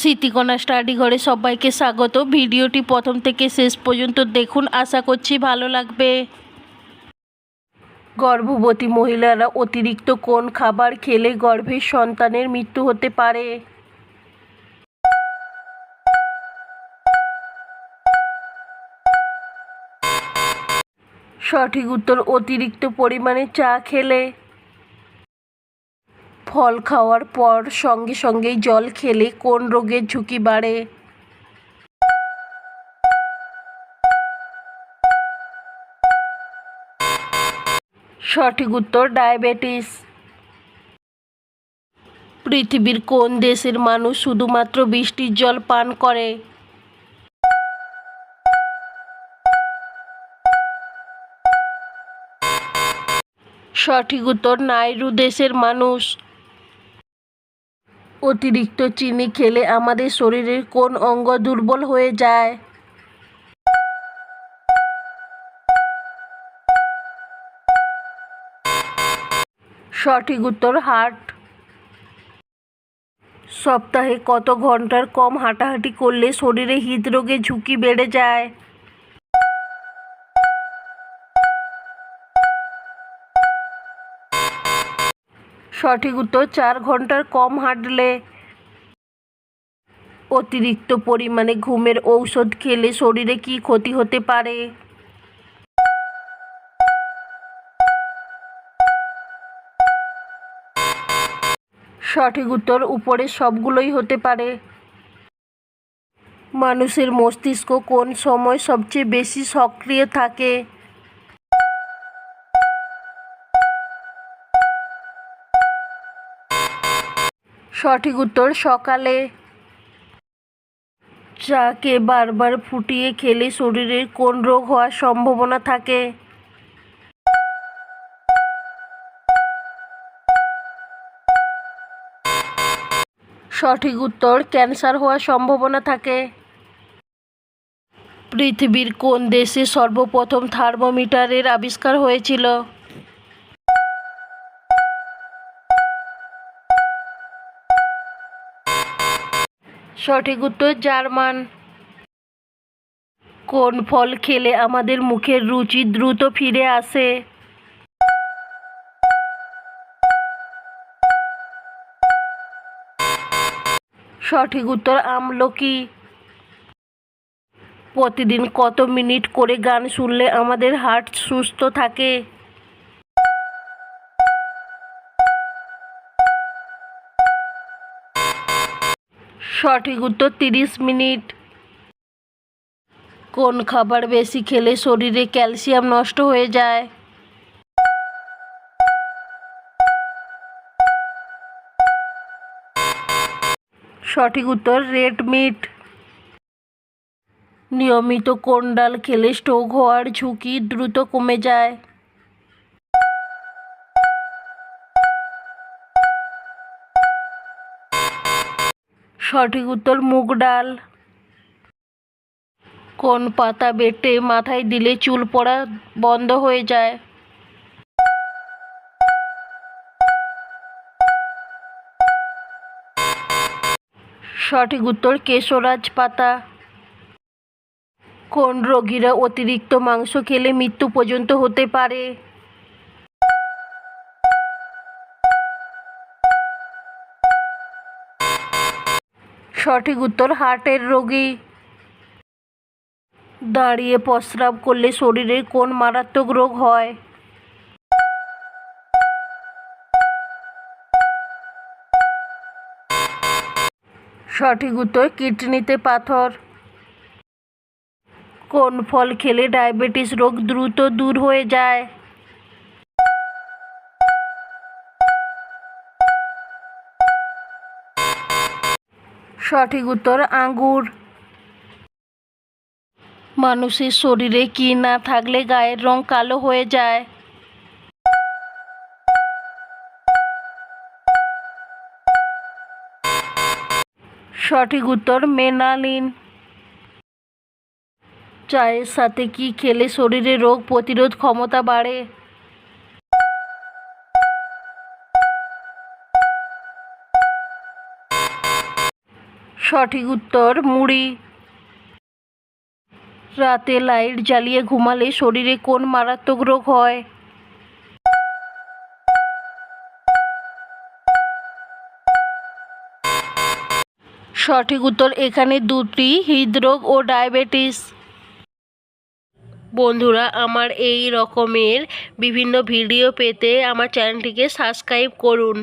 Smritikana study ঘরে সবাইকে স্বাগত। ভিডিওটি প্রথম থেকে শেষ পর্যন্ত দেখুন। আশা করছি ভালো লাগবে। গর্ভবতী মহিলারা অতিরিক্ত কোন খাবার খেলে গর্ভের সন্তানের মৃত্যু হতে পারে? সঠিক উত্তর, অতিরিক্ত পরিমাণে চা খেলে। ফল খাওয়ার পর সঙ্গে সঙ্গেই জল খেলে কোন রোগের ঝুঁকি বাড়ে? সঠিক উত্তর, ডায়াবেটিস। পৃথিবীর কোন দেশের মানুষ শুধুমাত্র বৃষ্টির জল পান করে? সঠিক উত্তর, নাইরু দেশের মানুষ। অতিরিক্ত চিনি খেলে আমাদের শরীরের কোন অঙ্গ দুর্বল হয়ে যায়? সঠিক উত্তর, হার্ট। সপ্তাহে কত ঘণ্টার কম হাঁটাহাঁটি করলে শরীরে হৃদরোগের ঝুঁকি বেড়ে যায়? সঠিক উত্তর, চার ঘণ্টার কম হাঁটলে অতিরিক্ত পরিমাণে ঘুমের ঔষধ খেলে শরীরে কি ক্ষতি হতে পারে? সঠিক উত্তর উপরে সবগুলোই হতে পারে। মানুষের মস্তিষ্ক কোন সময় সবচেয়ে বেশি সক্রিয় থাকে? সঠিক উত্তর, সকালে চাকে বারবার ফুটিয়ে খেলে শরীরের কোন রোগ হওয়ার সম্ভাবনা থাকে? সঠিক উত্তর, ক্যান্সার হওয়ার সম্ভাবনা থাকে। পৃথিবীর কোন দেশে সর্বপ্রথম থার্মোমিটারের আবিষ্কার হয়েছিল? সঠিক উত্তর জার্মান। কোন ফল খেলে আমাদের মুখের রুচি দ্রুত ফিরে আসে? সঠিক উত্তর আমলকি। প্রতিদিন কত মিনিট করে গান শুনলে আমাদের হার্ট সুস্থ থাকে? সঠিক উত্তর তিরিশ মিনিট। কোন খাবার বেশি খেলে শরীরে ক্যালসিয়াম নষ্ট হয়ে যায়? সঠিক উত্তর, রেড মিট। নিয়মিত কোন ডাল খেলে স্ট্রোক হওয়ার ঝুঁকি দ্রুত কমে যায়? সঠিক উত্তর, মুগ ডাল। কোন পাতা বেটে মাথায় দিলে চুল পড়া বন্ধ হয়ে যায়? সঠিক উত্তর, কেশরাজ পাতা। কোন রোগীরা অতিরিক্ত মাংস খেলে মৃত্যু পর্যন্ত হতে পারে? সঠিক উত্তর, হার্টের রোগী। দাঁড়িয়ে প্রস্রাব করলে শরীরের কোন মারাত্মক রোগ হয়? সঠিক উত্তর, কিডনিতে পাথর। কোন ফল খেলে ডায়াবেটিস রোগ দ্রুত দূর হয়ে যায়? সঠিক উত্তর আঙ্গুর। মানুষের শরীরে কি না থাকলে গায়ের রং কালো হয়ে যায়? সঠিক উত্তর মেনালিন। চায়ের সাথে কি খেলে শরীরে রোগ প্রতিরোধ ক্ষমতা বাড়ে? সঠিক উত্তর, মুড়ি। রাতে লাইট জ্বালিয়ে ঘুমালে শরীরে কোন মারাত্মক রোগ হয়? সঠিক উত্তর এখানে দুটি, হৃদরোগ ও ডায়াবেটিস। বন্ধুরা, আমার এই রকমের বিভিন্ন ভিডিও পেতে আমার চ্যানেলটিকে সাবস্ক্রাইব করুন।